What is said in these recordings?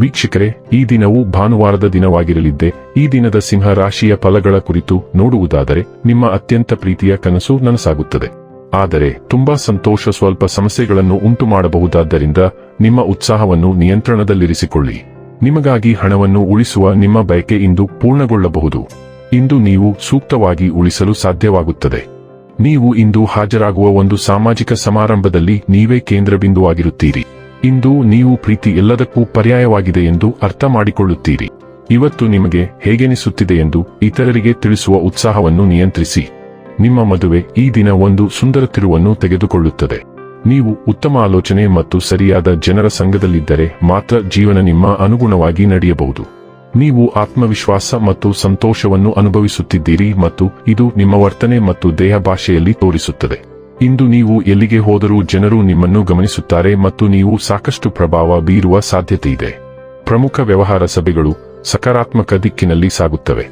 ವೀಕ್ಷಕರೇ, ಈ ದಿನವು ಭಾನುವಾರದ ದಿನವಾಗಿರಲಿದ್ದೆ, ಈ ದಿನದ ಸಿಂಹ ರಾಶಿಯ ಫಲಗಳ ಕುರಿತು ನೋಡುವುದಾದರೆ, ನಿಮ್ಮ ಅತ್ಯಂತ ಪ್ರೀತಿಯ ಕನಸು ನನಸಾಗುತ್ತದೆ. ಆದರೆ, ತುಂಬಾ ಸಂತೋಷ ಸ್ವಲ್ಪ ಸಮಸ್ಯೆಗಳನ್ನು ಉಂಟು ಮಾಡಬಹುದಾದ್ದರಿಂದ ನಿಮ್ಮ ಉತ್ಸಾಹವನ್ನು ನಿಯಂತ್ರಣದಲ್ಲಿರಿಸಿಕೊಳ್ಳಿ. ನಿಮಗಾಗಿ ಹಣವನ್ನು ಉಳಿಸುವ ನಿಮ್ಮ ಬಯಕೆ ಇಂದು ಪೂರ್ಣಗೊಳ್ಳಬಹುದು. ಇಂದು ನೀವು ಸೂಕ್ತವಾಗಿ ಉಳಿಸಲು ಸಾಧ್ಯವಾಗುತ್ತದೆ. ನೀವು ಇಂದು ಹಾಜರಾಗುವ ಒಂದು ಸಾಮಾಜಿಕ ಸಮಾರಂಭದಲ್ಲಿ ನೀವೇ ಕೇಂದ್ರಬಿಂದುವಾಗಿರುತ್ತೀರಿ. ಇಂದು ನೀವು ಪ್ರೀತಿ ಎಲ್ಲದಕ್ಕೂ ಪರ್ಯಾಯವಾಗಿದೆ ಎಂದು ಅರ್ಥ ಮಾಡಿಕೊಳ್ಳುತ್ತೀರಿ. ಇವತ್ತು ನಿಮಗೆ ಹೇಗೆನಿಸುತ್ತಿದೆ ಎಂದು ಇತರರಿಗೆ ತಿಳಿಸುವ ಉತ್ಸಾಹವನ್ನು ನಿಯಂತ್ರಿಸಿ. ನಿಮ್ಮ ಮದುವೆ ಈ ದಿನ ಒಂದು ಸುಂದರ ತಿರುವನ್ನು ತೆಗೆದುಕೊಳ್ಳುತ್ತದೆ. ನೀವು ಉತ್ತಮ ಆಲೋಚನೆ ಮತ್ತು ಸರಿಯಾದ ಜನರ ಸಂಘದಲ್ಲಿದ್ದರೆ ಮಾತ್ರ ಜೀವನ ನಿಮ್ಮ ಅನುಗುಣವಾಗಿ ನಡೆಯಬಹುದು. ನೀವು ಆತ್ಮವಿಶ್ವಾಸ ಮತ್ತು ಸಂತೋಷವನ್ನು ಅನುಭವಿಸುತ್ತಿದ್ದೀರಿ ಮತ್ತು ಇದು ನಿಮ್ಮ ವರ್ತನೆ ಮತ್ತು ದೇಹ ಭಾಷೆಯಲ್ಲಿ ತೋರಿಸುತ್ತದೆ. ಇಂದು ನೀವು ಎಲ್ಲಿಗೆ ಹೋದರೂ ಜನರು ನಿಮ್ಮನ್ನು ಗಮನಿಸುತ್ತಾರೆ ಮತ್ತು ನೀವು ಸಾಕಷ್ಟು ಪ್ರಭಾವ ಬೀರುವ ಸಾಧ್ಯತೆ ಇದೆ ಪ್ರಮುಖ ವ್ಯವಹಾರ ಸಭೆಗಳು ಸಕಾರಾತ್ಮಕ ದಿಕ್ಕಿನಲ್ಲಿ ಸಾಗುತ್ತವೆ.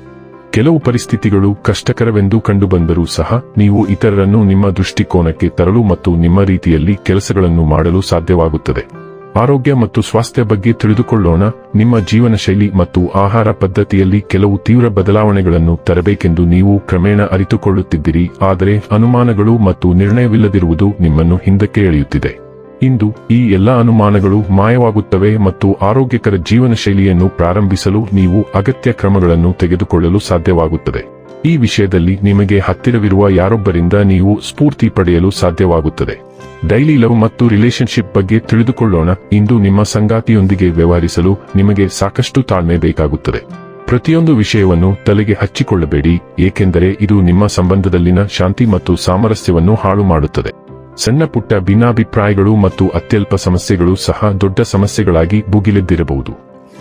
ಕೆಲವು ಪರಿಸ್ಥಿತಿಗಳು ಕಷ್ಟಕರವೆಂದು ಕಂಡುಬಂದರೂ ಸಹ ನೀವು ಇತರರನ್ನು ನಿಮ್ಮ ದೃಷ್ಟಿಕೋನಕ್ಕೆ ತರಲು ಮತ್ತು ನಿಮ್ಮ ರೀತಿಯಲ್ಲಿ ಕೆಲಸಗಳನ್ನು ಮಾಡಲು ಸಾಧ್ಯವಾಗುತ್ತದೆ. ಆರೋಗ್ಯ ಮತ್ತು ಸ್ವಾಸ್ಥ್ಯ ಬಗ್ಗೆ ತಿಳಿದುಕೊಳ್ಳೋಣ. ನಿಮ್ಮ ಜೀವನ ಶೈಲಿ ಮತ್ತು ಆಹಾರ ಪದ್ಧತಿಯಲ್ಲಿ ಕೆಲವು ತೀವ್ರ ಬದಲಾವಣೆಗಳನ್ನು ತರಬೇಕೆಂದು ನೀವು ಕ್ರಮೇಣ ಅರಿತುಕೊಳ್ಳುತ್ತಿದ್ದೀರಿ. ಆದರೆ ಅನುಮಾನಗಳು ಮತ್ತು ನಿರ್ಣಯವಿಲ್ಲದಿರುವುದು ನಿಮ್ಮನ್ನು ಹಿಂದಕ್ಕೆ ಎಳೆಯುತ್ತಿದೆ. ಇಂದು ಈ ಎಲ್ಲ ಅನುಮಾನಗಳು ಮಾಯವಾಗುತ್ತವೆ ಮತ್ತು ಆರೋಗ್ಯಕರ ಜೀವನ ಶೈಲಿಯನ್ನು ಪ್ರಾರಂಭಿಸಲು ನೀವು ಅಗತ್ಯ ಕ್ರಮಗಳನ್ನು ತೆಗೆದುಕೊಳ್ಳಲು ಸಾಧ್ಯವಾಗುತ್ತದೆ. ಈ ವಿಷಯದಲ್ಲಿ ನಿಮಗೆ ಹತ್ತಿರವಿರುವ ಯಾರೊಬ್ಬರಿಂದ ನೀವು ಸ್ಫೂರ್ತಿ ಪಡೆಯಲು ಸಾಧ್ಯವಾಗುತ್ತದೆ. ಡೈಲಿ ಲವ್ ಮತ್ತು ರಿಲೇಶನ್ಶಿಪ್ ಬಗ್ಗೆ ತಿಳಿದುಕೊಳ್ಳೋಣ. ಇಂದು ನಿಮ್ಮ ಸಂಗಾತಿಯೊಂದಿಗೆ ವ್ಯವಹರಿಸಲು ನಿಮಗೆ ಸಾಕಷ್ಟು ತಾಳ್ಮೆ ಬೇಕಾಗುತ್ತದೆ. ಪ್ರತಿಯೊಂದು ವಿಷಯವನ್ನು ತಲೆಗೆ ಹಚ್ಚಿಕೊಳ್ಳಬೇಡಿ, ಏಕೆಂದರೆ ಇದು ನಿಮ್ಮ ಸಂಬಂಧದಲ್ಲಿನ ಶಾಂತಿ ಮತ್ತು ಸಾಮರಸ್ಯವನ್ನು ಹಾಳು ಮಾಡುತ್ತದೆ. ಸಣ್ಣ ಪುಟ್ಟ ಭಿನ್ನಾಭಿಪ್ರಾಯಗಳು ಮತ್ತು ಅತ್ಯಲ್ಪ ಸಮಸ್ಯೆಗಳು ಸಹ ದೊಡ್ಡ ಸಮಸ್ಯೆಗಳಾಗಿ ಭುಗಿಲೆದ್ದಿರಬಹುದು.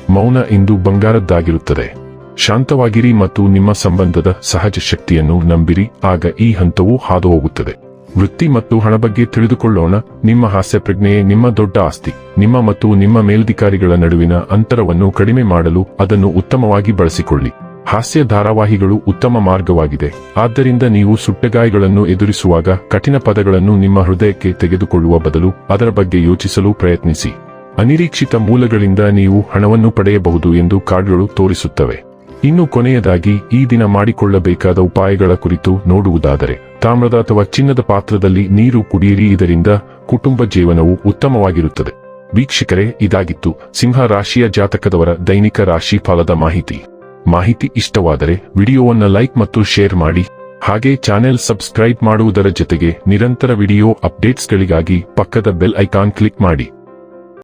ಮೌನ ಇಂದು ಬಂಗಾರದ್ದಾಗಿರುತ್ತದೆ. ಶಾಂತವಾಗಿರಿ ಮತ್ತು ನಿಮ್ಮ ಸಂಬಂಧದ ಸಹಜ ಶಕ್ತಿಯನ್ನು ನಂಬಿರಿ, ಆಗ ಈ ಹಂತವು ಹಾದು ಹೋಗುತ್ತದೆ ವೃತ್ತಿ ಮತ್ತು ಹಣ ಬಗ್ಗೆ ತಿಳಿದುಕೊಳ್ಳೋಣ, ನಿಮ್ಮ ಹಾಸ್ಯ ಪ್ರಜ್ಞೆಯೇ ನಿಮ್ಮ ದೊಡ್ಡ ಆಸ್ತಿ. ನಿಮ್ಮ ಮತ್ತು ನಿಮ್ಮ ಮೇಲ್ಧಿಕಾರಿಗಳ ನಡುವಿನ ಅಂತರವನ್ನು ಕಡಿಮೆ ಮಾಡಲು ಅದನ್ನು ಉತ್ತಮವಾಗಿ ಬಳಸಿಕೊಳ್ಳಿ. ಹಾಸ್ಯ ಧಾರಾವಾಹಿಗಳು ಉತ್ತಮ ಮಾರ್ಗವಾಗಿದೆ. ಆದ್ದರಿಂದ ನೀವು ಸುಟ್ಟಗಾಯಗಳನ್ನು ಎದುರಿಸುವಾಗ ಕಠಿಣ ಪದಗಳನ್ನು ನಿಮ್ಮ ಹೃದಯಕ್ಕೆ ತೆಗೆದುಕೊಳ್ಳುವ ಬದಲು ಅದರ ಬಗ್ಗೆ ಯೋಚಿಸಲು ಪ್ರಯತ್ನಿಸಿ. ಅನಿರೀಕ್ಷಿತ ಮೂಲಗಳಿಂದ ನೀವು ಹಣವನ್ನು ಪಡೆಯಬಹುದು ಎಂದು ಕಾರ್ಡ್ಗಳು ತೋರಿಸುತ್ತವೆ. ಇನ್ನು ಕೊನೆಯದಾಗಿ ಈ ದಿನ ಮಾಡಿಕೊಳ್ಳಬೇಕಾದ ಉಪಾಯಗಳ ಕುರಿತು ನೋಡುವುದಾದರೆ, ತಾಮ್ರದ ಅಥವಾ ಚಿನ್ನದ ಪಾತ್ರದಲ್ಲಿ ನೀರು ಕುಡಿಯಿರಿ, ಇದರಿಂದ ಕುಟುಂಬ ಜೀವನವು ಉತ್ತಮವಾಗಿರುತ್ತದೆ. ವೀಕ್ಷಕರೇ, ಇದಾಗಿತ್ತು ಸಿಂಹ ರಾಶಿಯ ಜಾತಕದವರ ದೈನಿಕ ರಾಶಿ ಫಲದ ಮಾಹಿತಿ. ಮಾಹಿತಿ ಇಷ್ಟವಾದರೆ ವಿಡಿಯೋವನ್ನು ಲೈಕ್ ಮತ್ತು ಶೇರ್ ಮಾಡಿ. ಹಾಗೆ ಚಾನೆಲ್ ಸಬ್ಸ್ಕ್ರೈಬ್ ಮಾಡುವುದರ ಜೊತೆಗೆ ನಿರಂತರ ವಿಡಿಯೋ ಅಪ್ಡೇಟ್ಸ್ಗಳಿಗಾಗಿ ಪಕ್ಕದ ಬೆಲ್ ಐಕಾನ್ ಕ್ಲಿಕ್ ಮಾಡಿ.